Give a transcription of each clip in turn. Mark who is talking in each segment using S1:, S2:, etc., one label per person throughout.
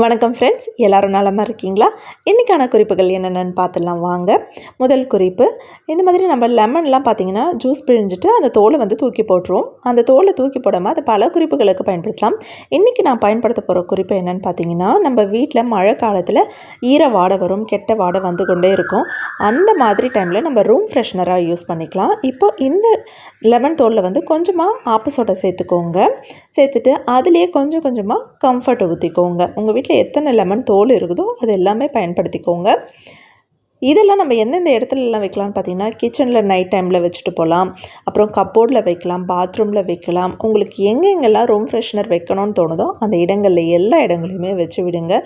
S1: வணக்கம் ஃப்ரெண்ட்ஸ் எல்லோரும் நலமாக இருக்கீங்களா? இன்றைக்கான குறிப்புகள் என்னென்னு பார்த்துடலாம். வாங்க. முதல் குறிப்பு. இந்த மாதிரி நம்ம லெமன்லாம் பார்த்திங்கன்னா ஜூஸ் பிழிஞ்சிட்டு அந்த தோலை வந்து தூக்கி போட்டுருவோம். அந்த தோலை தூக்கி போடாமல் அதை பல குறிப்புகளுக்கு பயன்படுத்தலாம். இன்றைக்கி நான் பயன்படுத்த போகிற குறிப்பு என்னென்னு பார்த்தீங்கன்னா நம்ம வீட்டில் மழை காலத்தில் ஈர வாடை வரும் கெட்ட வாடை வந்து கொண்டே இருக்கும். அந்த மாதிரி டைமில் நம்ம ரூம் ஃப்ரெஷ்னராக யூஸ் பண்ணிக்கலாம். இப்போது இந்த லெமன் தோலில் வந்து கொஞ்சமாக ஆப்பு சோட்டை சேர்த்துக்கோங்க. சேர்த்துட்டு அதுலேயே கொஞ்சம் கொஞ்சமாக கம்ஃபர்ட் ஊற்றிக்கோங்க உங்கள் வீட்டில் எத்தனை லெமன் தோல் இருக்குதோ அது எல்லாமே பயன்படுத்திக்கோங்க. இதெல்லாம் நம்ம எந்தெந்த இடத்துலலாம் வைக்கலாம்னு பார்த்தீங்கன்னா கிச்சனில் நைட் டைமில் வச்சுட்டு போகலாம் அப்புறம் கப்போர்டில் வைக்கலாம் பாத்ரூமில் வைக்கலாம். உங்களுக்கு எங்கெங்கெல்லாம் ரூம் ஃப்ரெஷ்னர் வைக்கணும்னு தோணுதோ அந்த இடங்களில் எல்லா இடங்களையுமே வச்சு விடுங்க.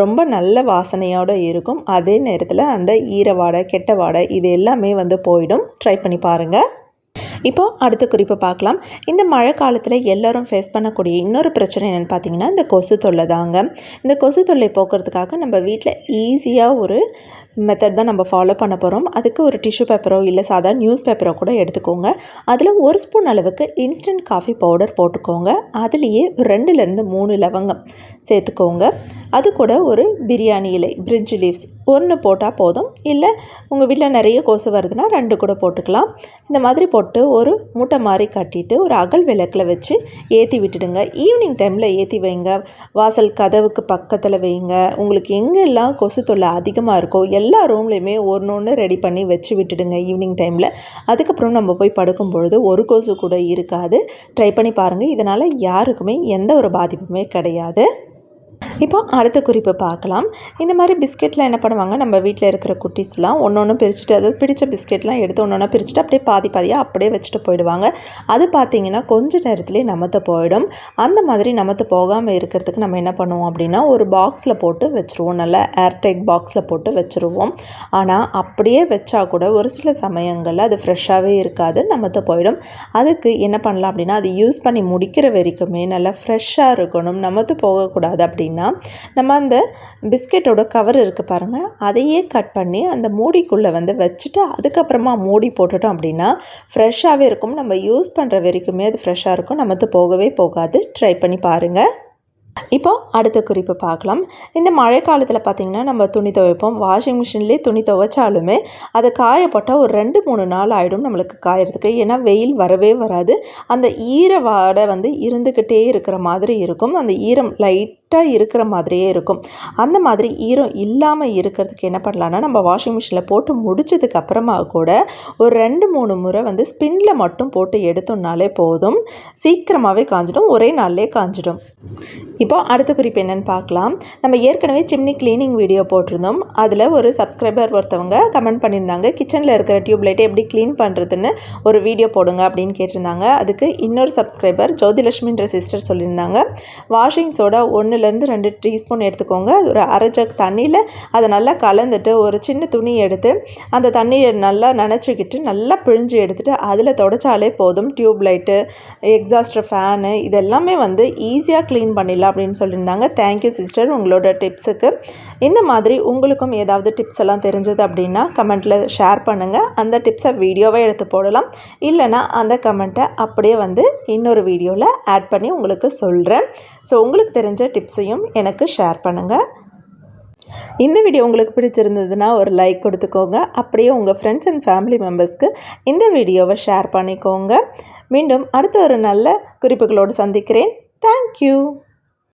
S1: ரொம்ப நல்ல வாசனையோடு இருக்கும். அதே நேரத்தில் அந்த ஈர வாடை கெட்ட வாடை இது எல்லாமே வந்து போயிடும். ட்ரை பண்ணி பாருங்கள் இப்போது அடுத்த குறிப்பை பார்க்கலாம். இந்த மழை காலத்தில் எல்லோரும் ஃபேஸ் பண்ணக்கூடிய இன்னொரு பிரச்சனை என்னென்னு பார்த்தீங்கன்னா இந்த கொசு தொல்லை தாங்க. இந்த கொசு தொல்லை போக்குறதுக்காக நம்ம வீட்டில் ஈஸியாக ஒரு மெத்தட் தான் நம்ம ஃபாலோ பண்ண போகிறோம் அதுக்கு ஒரு டிஷ்யூ பேப்பரோ இல்லை சாதாரண நியூஸ் பேப்பரோ கூட எடுத்துக்கோங்க. அதில் ஒரு ஸ்பூன் அளவுக்கு இன்ஸ்டன்ட் காஃபி பவுடர் போட்டுக்கோங்க. அதுலேயே ரெண்டுலேருந்து மூணு லவங்கம் சேர்த்துக்கோங்க. அது கூட ஒரு பிரியாணி இலை பிரிஞ்சி லீவ்ஸ் ஒன்று போட்டால் போதும். இல்லை உங்கள் வீட்டில் நிறைய கொசு வருதுன்னா ரெண்டு கூட போட்டுக்கலாம். இந்த மாதிரி போட்டு ஒரு மூட்டை மாதிரி கட்டிட்டு ஒரு அகல் விளக்கில் வச்சு ஏற்றி விட்டுடுங்க. ஈவினிங் டைமில் ஏற்றி வைங்க. வாசல் கதவுக்கு பக்கத்தில் வைங்க. உங்களுக்கு எங்கெல்லாம் கொசு தொல்லை அதிகமாக இருக்கோ எல்லா ரூம்லேயுமே ஒன்று ஒன்று ரெடி பண்ணி வச்சு விட்டுடுங்க ஈவினிங் டைமில் அதுக்கப்புறம் நம்ம போய் படுக்கும் பொழுது ஒரு கொசு கூட இருக்காது. ட்ரை பண்ணி பாருங்கள் இதனால் யாருக்குமே எந்த ஒரு பாதிப்புமே கிடையாது. இப்போ அடுத்த குறிப்பு பார்க்கலாம். இந்த மாதிரி பிஸ்கெட்லாம் என்ன பண்ணுவாங்க? நம்ம வீட்டில் இருக்கிற குட்டீஸ்லாம் ஒன்று ஒன்று பிரிச்சுட்டு அதாவது பிடிச்ச பிஸ்கெட்லாம் எடுத்து ஒன்று ஒன்று பிரிச்சுட்டு அப்படியே பாதி பாதியாக அப்படியே வச்சுட்டு போயிடுவாங்க. அது பார்த்திங்கன்னா கொஞ்சம் நேரத்துலேயே நமத்து போயிடும். அந்த மாதிரி நமத்து போகாமல் இருக்கிறதுக்கு நம்ம என்ன பண்ணுவோம் அப்படின்னா ஒரு பாக்ஸில் போட்டு வச்சுருவோம். நல்லா ஏர்டைட் பாக்ஸில் போட்டு வச்சுருவோம். ஆனால் அப்படியே வச்சா கூட ஒரு சில சமயங்களில் அது ஃப்ரெஷ்ஷாகவே இருக்காது நமத்து போயிடும். அதுக்கு என்ன பண்ணலாம் அப்படின்னா அது யூஸ் பண்ணி முடிக்கிற வரைக்குமே நல்லா ஃப்ரெஷ்ஷாக இருக்கணும். நமத்து போகக்கூடாது அப்படின்னா அப்படின்னா நம்ம அந்த பிஸ்கெட்டோட கவர் இருக்குது பாருங்கள் அதையே கட் பண்ணி அந்த மூடிக்குள்ளே வந்து வச்சுட்டு அதுக்கப்புறமா மூடி போட்டுட்டோம் அப்படின்னா ஃப்ரெஷ்ஷாகவே இருக்கும். நம்ம யூஸ் பண்ணுற வரைக்குமே அது ஃப்ரெஷ்ஷாக இருக்கும். நமக்கு போகவே போகாது. ட்ரை பண்ணி பாருங்கள் இப்போ அடுத்த குறிப்பு பார்க்கலாம். இந்த மழை காலத்தில் பார்த்திங்கன்னா நம்ம துணி துவைப்போம். வாஷிங் மிஷின்லேயே துணி துவைச்சாலுமே அதை காயப்பட்டால் ஒரு ரெண்டு மூணு நாள் ஆகிடும் நம்மளுக்கு காயறதுக்கு. ஏன்னா வெயில் வரவே வராது. அந்த ஈர வாடை வந்து இருந்துக்கிட்டே இருக்கிற மாதிரி இருக்கும். அந்த ஈரம் லைட் லைட்டாக இருக்கிற மாதிரியே இருக்கும். அந்த மாதிரி ஈரம் இல்லாமல் இருக்கிறதுக்கு என்ன பண்ணலான்னா நம்ம வாஷிங் மிஷினில் போட்டு முடித்ததுக்கு அப்புறமா கூட ஒரு ரெண்டு மூணு முறை வந்து ஸ்பின்னில் மட்டும் போட்டு எடுத்தோம்னாலே போதும். சீக்கிரமாகவே காஞ்சிடும் ஒரே நாள்லேயே காஞ்சிடும். இப்போ அடுத்த குறிப்பு என்னென்னு பார்க்கலாம். நம்ம ஏற்கனவே சிம்னி க்ளீனிங் வீடியோ போட்டிருந்தோம். அதில் ஒரு சப்ஸ்கிரைபர் ஒருத்தவங்க கமெண்ட் பண்ணியிருந்தாங்க. கிச்சனில் இருக்கிற டியூப் லைட்டை எப்படி க்ளீன் பண்ணுறதுன்னு ஒரு வீடியோ போடுங்க அப்படின்னு கேட்டிருந்தாங்க. அதுக்கு இன்னொரு சப்ஸ்கிரைபர் ஜோதிலட்சுமின்ற சிஸ்டர் சொல்லியிருந்தாங்க. வாஷிங் சோடா ஒன்றுலேருந்து ரெண்டு டீஸ்பூன் எடுத்துக்கோங்க. ஒரு அரை ஜக் தண்ணியில் அதை நல்லா கலந்துட்டு ஒரு சின்ன துணி எடுத்து அந்த தண்ணியை நல்லா நினச்சிக்கிட்டு நல்லா பிழிஞ்சு எடுத்துகிட்டு அதில் தொடச்சாலே போதும். டியூப் லைட்டு எக்ஸாஸ்டர் ஃபேனு இதெல்லாமே வந்து ஈஸியாக க்ளீன் பண்ணிடலாம் அப்படின்னு சொல்லியிருந்தாங்க. தேங்க்யூ சிஸ்டர் உங்களோட டிப்ஸுக்கு இந்த மாதிரி உங்களுக்கு உங்களுக்கும் ஏதாவது டிப்ஸ் எல்லாம் தெரிஞ்சது அப்படின்னா கமெண்ட்டில் ஷேர் பண்ணுங்கள் அந்த டிப்ஸை வீடியோவை எடுத்து போடலாம். இல்லைனா அந்த கமெண்ட்டை அப்படியே வந்து இன்னொரு வீடியோவில் ஆட் பண்ணி உங்களுக்கு சொல்கிறேன் ஸோ உங்களுக்கு தெரிஞ்ச டிப்ஸையும் எனக்கு ஷேர் பண்ணுங்கள் இந்த வீடியோ உங்களுக்கு பிடிச்சிருந்ததுன்னா ஒரு லைக் கொடுத்துக்கோங்க. அப்படியே உங்கள் ஃப்ரெண்ட்ஸ் அண்ட் ஃபேமிலி மெம்பர்ஸ்க்கு இந்த வீடியோவை ஷேர் பண்ணிக்கோங்க. மீண்டும் அடுத்த ஒரு நல்ல குறிப்புகளோடு சந்திக்கிறேன். தேங்க்யூ